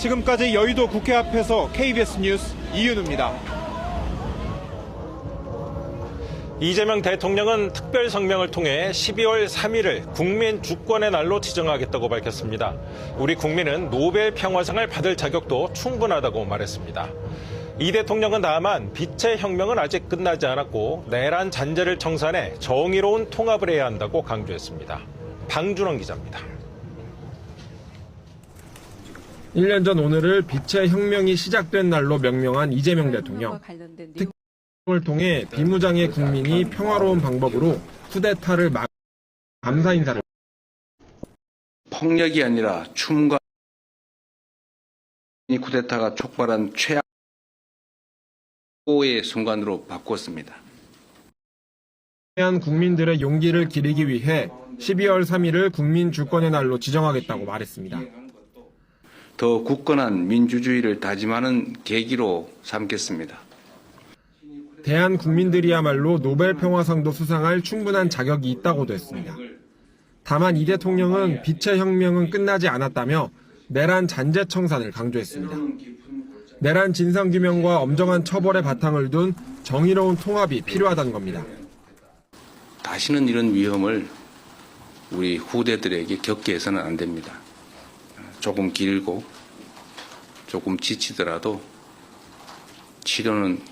지금까지 여의도 국회 앞에서 KBS 뉴스 이윤우입니다. 이재명 대통령은 특별 성명을 통해 12월 3일을 국민 주권의 날로 지정하겠다고 밝혔습니다. 우리 국민은 노벨 평화상을 받을 자격도 충분하다고 말했습니다. 이 대통령은 다만 빛의 혁명은 아직 끝나지 않았고 내란 잔재를 청산해 정의로운 통합을 해야 한다고 강조했습니다. 방준원 기자입니다. 1년 전 오늘을 빛의 혁명이 시작된 날로 명명한 이재명 대통령. 관련된 특- 을 통해 비무장의 국민이 평화로운 방법으로 쿠데타를 막 감사 인사를 폭력이 아니라 춤과 이 쿠데타가 촉발한 최악의 순간으로 바꾸었습니다. 한 국민들의 용기를 기리기 위해 12월 3일을 국민 주권의 날로 지정하겠다고 말했습니다. 더 굳건한 민주주의를 다짐하는 계기로 삼겠습니다. 대한 국민들이야말로 노벨 평화상도 수상할 충분한 자격이 있다고도 했습니다. 다만 이 대통령은 빛의 혁명은 끝나지 않았다며 내란 잔재 청산을 강조했습니다. 내란 진상 규명과 엄정한 처벌의 바탕을 둔 정의로운 통합이 필요하다는 겁니다. 다시는 이런 위험을 우리 후대들에게 겪게 해서는 안 됩니다. 조금 길고 조금 지치더라도 치료는